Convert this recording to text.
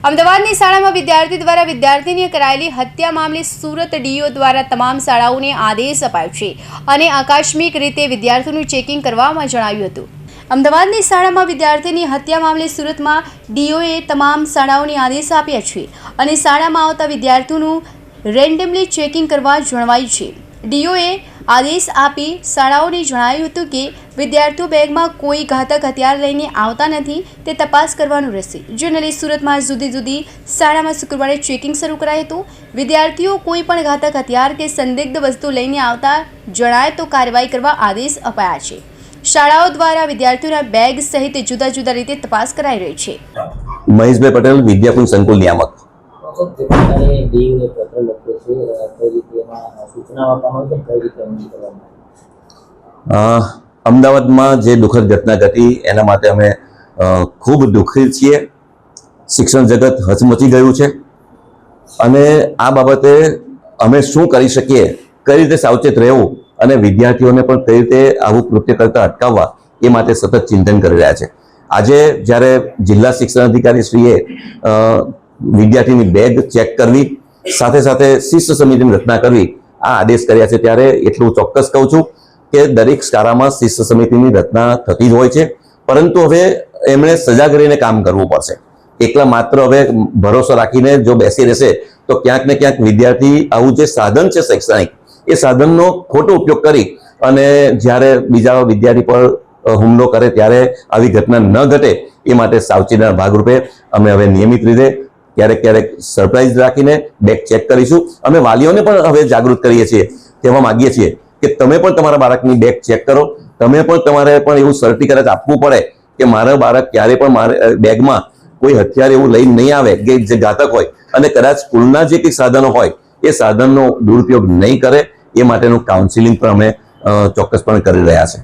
અમદાવાદની શાળામાં વિદ્યાર્થી દ્વારા વિદ્યાર્થીની કરાયેલી હત્યા મામલે સુરત ડીઓ દ્વારા તમામ શાળાઓને આદેશ અપાયો છે અને આકસ્મિક રીતે વિદ્યાર્થીઓનું ચેકિંગ કરવામાં જણાવ્યું હતું. અમદાવાદની શાળામાં વિદ્યાર્થીની હત્યા મામલે સુરતમાં ડીઓએ તમામ શાળાઓને આદેશ આપ્યા છે અને શાળામાં આવતા વિદ્યાર્થીઓનું રેન્ડમલી ચેકિંગ કરવા જણાવાયું છે. ડીઓએ આદેશ આપી શાળાઓને જણાવ્યું હતું કે વિદ્યાર્થીઓ બેગમાં કોઈ ઘાતક હથિયાર લઈને આવતા નથી તે તપાસ કરવાનું રહેશે. જેને લઈ સુરતમાં જુદી જુદી શાળામાં શુક્રવારે ચેકિંગ શરૂ કરાયું હતું. વિદ્યાર્થીઓ કોઈ પણ ઘાતક હથિયાર કે સંદિગ્ધ વસ્તુ લઈને આવતા જણાય તો કાર્યવાહી કરવા આદેશ અપાયા છે. શાળાઓ દ્વારા વિદ્યાર્થીઓના બેગ સહિત જુદા જુદા રીતે તપાસ કરાઈ રહી છે. મહેશભાઈ પટેલ વિદ્યાકુંજ સંકુલ નિયામક. અમદાવાદમાં જે દુઃખદ ઘટના ઘટી, એના માટે અમે ખૂબ દુઃખી છીએ. શિક્ષણ જગત હચમચી ગયું છે. અને આ બાબતે અમે શું કરી શકીએ, કઈ રીતે સાવચેત રહેવું અને વિદ્યાર્થીઓને પણ કઈ રીતે આવું કૃત્ય કરતા અટકાવવા, એ માટે સતત ચિંતન કરી રહ્યા છે. આજે જ્યારે જિલ્લા શિક્ષણ અધિકારી શ્રીએ વિદ્યાર્થીની બેગ ચેક કરવી સાથે સાથે શિસ્ત સમિતિની રચના કરવી આ આદેશ કર્યા છે ત્યારે એટલું ચોક્કસ કહું છું કે દરેક શાળામાં શિસ્ત સમિતિની રચના થતી જ હોય છે. પરંતુ હવે એમણે સજાગ રહીને કામ કરવું પડશે. એકલા માત્ર હવે ભરોસો રાખીને જો બેસી રહેશે, તો ક્યાંક ને ક્યાંક વિદ્યાર્થી આવું જે સાધન છે શૈક્ષણિક, એ સાધનનો ખોટો ઉપયોગ કરી અને જ્યારે બીજા વિદ્યાર્થી પર હુમલો કરે ત્યારે આવી ઘટના ન ઘટે એ માટે સાવચેતીના ભાગરૂપે અમે હવે નિયમિત રીતે ક્યારેક ક્યારેક સરપ્રાઈઝ રાખીને બેગ ચેક કરીશું. અમે વાલીઓને પણ હવે જાગૃત કરીએ છીએ, કહેવા માંગીએ છીએ કે તમે પણ તમારા બાળકની બેગ ચેક કરો. તમે પણ તમારે પણ એવું સર્ટિફિકેટ આપવું પડે કે મારા બાળક ક્યારે પણ મારે બેગમાં કોઈ હથિયાર એવું લઈને નહીં આવે, કે જે ઘાતક હોય. અને કદાચ સ્કૂલના જે કંઈક સાધનો હોય, એ સાધનનો દુરુપયોગ નહીં કરે, એ માટેનું કાઉન્સિલિંગ પણ અમે ચોક્કસપણે કરી રહ્યા છે.